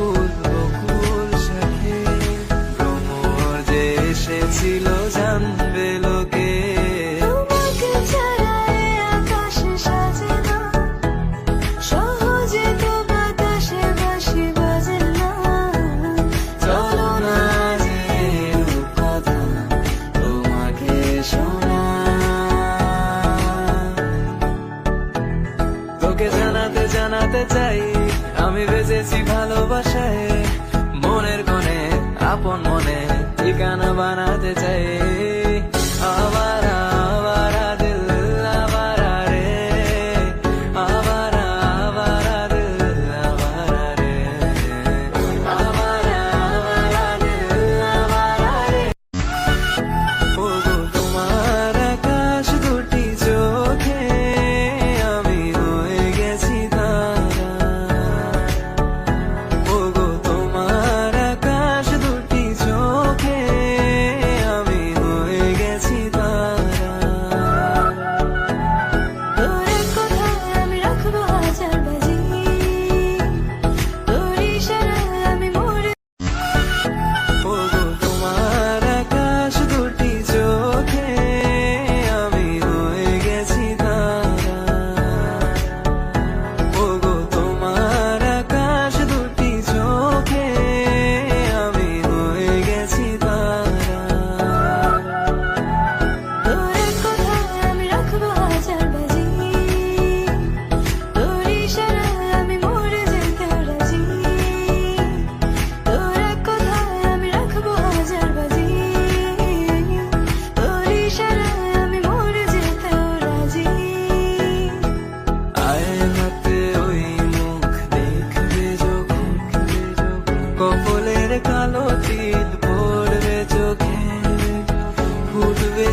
বকুল বকুল সাথে ভ্রমর যে এসেছিল জানবে লোকে। জানাতে চাই আমি বেজেছি ভালোবাসা। बना बनाते चाहिए